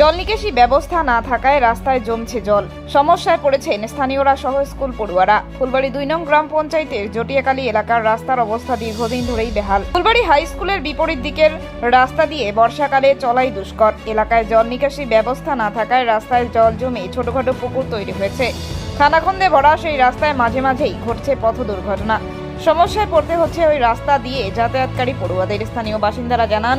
জল নিকাশি ব্যবস্থা না থাকায় রাস্তায় জমছে জল। সমস্যায় পড়েছেন স্থানীয়রা সহ স্কুল পড়ুয়ারা। ফুলবাড়ি দুই নং গ্রাম পঞ্চায়েতের জটিয়াকালী এলাকার রাস্তার অবস্থা দীর্ঘদিন ধরেই বেহাল। ফুলবাড়ি হাই স্কুলের বিপরীত দিকের রাস্তা দিয়ে বর্ষাকালে চলাই দুষ্কর। এলাকায় জল নিকাশি ব্যবস্থা না থাকায় রাস্তায় জল জমে ছোটখাটো পুকুর তৈরি হয়েছে। খানাখন্দে ভরা সেই রাস্তায় মাঝে মাঝেই ঘটছে পথ দুর্ঘটনা। সমস্যায় পড়তে হচ্ছে ওই রাস্তা দিয়ে যাতায়াতকারী পড়ুয়াদের। স্থানীয় বাসিন্দারা জানান,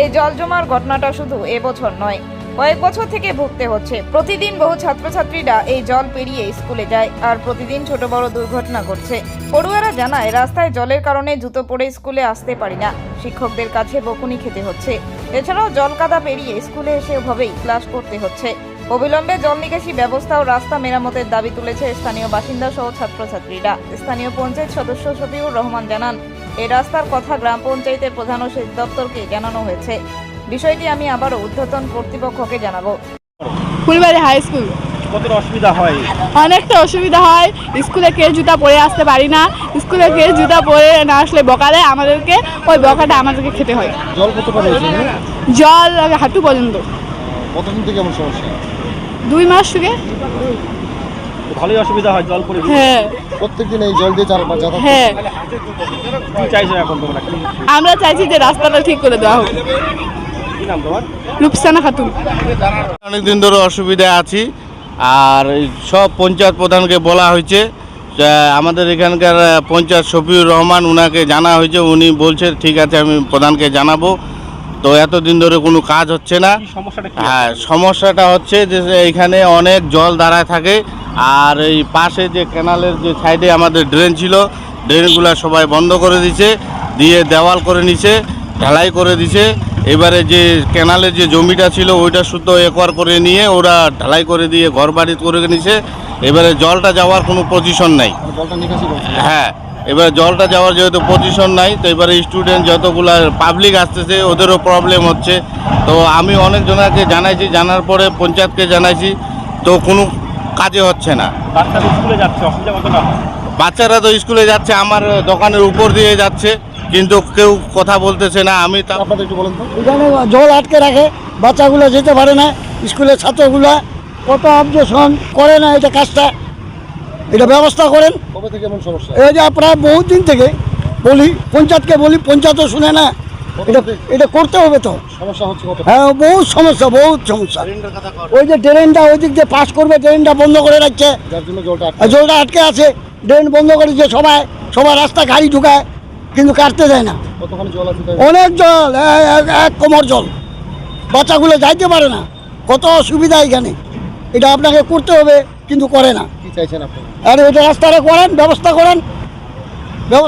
এই জল জমার ঘটনাটা শুধু এবছর নয় কয়েক বছর থেকে ভুগতে হচ্ছে। প্রতিদিন বহু ছাত্রছাত্রীরা এই জল পেরিয়ে স্কুলে যায় আর প্রতিদিন ছোট বড় দুর্ঘটনা ঘটছে। পড়ুয়ারা জানায়, রাস্তায় জলের কারণে জুতো পরে স্কুলে আসতে পারি না। শিক্ষকদের কাছে বকুনি খেতে হচ্ছে। এছাড়াও জল কাদা পেরিয়ে স্কুলে এসে ওভাবেই ক্লাস করতে হচ্ছে। অবিলম্বে জল নিকাশি ব্যবস্থা ও রাস্তা মেরামতের দাবি তুলেছে স্থানীয় বাসিন্দা সহ ছাত্রছাত্রীরা। স্থানীয় পঞ্চায়েত সদস্য শফিউর রহমান জানান এই রাস্তার কথা গ্রাম পঞ্চায়েতের প্রধান ও সেচ দপ্তরকে জানানো হয়েছে। বিষয়টি আমি আবারও ঊর্ধ্বতন কর্তৃপক্ষকে জানাব। Phulbari high school. কতটা অসুবিধা হয়? অনেকটা অসুবিধা হয়। স্কুলে কে জুতা পরে আসতে পারি না। স্কুলে কে জুতা পরে না আসলে বকালে আমাদেরকে ওই বকাটা আমাদেরকে খেতে হয়। জল কত পারে জল হাঁটু পর্যন্ত। কতদিন থেকে এমন সমস্যা? দুই মাস থেকে। ভালোই অসুবিধা হয় জল পরে? হ্যাঁ। প্রত্যেকদিন এই জল দিয়ে চার পাঁচ যাতায়াত হ্যাঁ। চাইছো এখন তোমরা? আমরা চাইছি যে রাস্তাটা ঠিক করে দেওয়া হোক। নাম তোমার রূপসানা খাতুন। অনেক দিন ধরে অসুবিধায় আছি আর এই সব পঞ্চায়েত প্রধানকে বলা হয়েছে আমাদের এখানকার পঞ্চায়েত শফিউর রহমান উনাকে জানা হয়েছে উনি বলছে ঠিক আছে আমি প্রধানকে জানাব। তো এতদিন ধরে কোনো কাজ হচ্ছে না। হ্যাঁ সমস্যাটা হচ্ছে যে যে এখানে অনেক জল দাঁড়ায় থাকে আর এই পাশে যে ক্যানালের যে সাইডে আমাদের ড্রেন ছিল ড্রেনগুলো সবাই বন্ধ করে দিছে দিয়ে দেওয়াল করে নিছে ঢালাই করে দিছে। এবারে যে ক্যানালের যে জমিটা ছিল ওইটা শুদ্ধ একবার করে নিয়ে ওরা ঢালাই করে দিয়ে ঘর বাড়ি করে নিছে। এবারে জলটা যাওয়ার কোনো পজিশন নাই। মানে হ্যাঁ এবার জলটা যাওয়ার যেহেতু পজিশন নাই তো এবারে স্টুডেন্ট যতগুলা পাবলিক আসতেছে ওদেরও প্রবলেম হচ্ছে। তো আমি অনেক জনাকে জানাইছি জানার পরে পঞ্চায়েতকে জানাইছি তো কোনো কাজে হচ্ছে না। বাচ্চারা স্কুলে যাচ্ছে অসুবিধা বাচ্চারা তো স্কুলে যাচ্ছে আমার দোকানের উপর দিয়ে যাচ্ছে। কিন্তু কেউ কথা বলতেছে না আমি তা আপনাদের একটু বলেন তো। এখানে জল আটকে রাখে বাচ্চাগুলো যেতে পারে না স্কুলের ছাত্রগুলো কত অবজেকশন করে না এটা কাজটা। এটা ব্যবস্থা করেন। কবে থেকে এমন সমস্যা? এই যে প্রায় বহুত দিন থেকে বলি পঞ্চায়েতকে বলি পঞ্চায়েতও শুনে না। এটা এটা করতে হবে তো। সমস্যা হচ্ছে হ্যাঁ বহুত সমস্যা বহুত সমস্যা। ওই যে ড্রেনটা ওই দিক দিয়ে পাস করবে ড্রেনটা বন্ধ করে রাখছে। জলটা আটকে জলটা আটকে আছে ড্রেন বন্ধ করেছে সবাই। সবার রাস্তা গাড়ি ঢুকায়। কিন্তু কাটতে দেয় না? অনেক জল এক- কোমর জল। বাচ্চাগুলো যাইতে পারে না। কত অসুবিধা এখানে। এটা আপনাকে করতে হবে কিন্তু করে না। আর এটা রাস্তাটা করেন ব্যবস্থা করেন।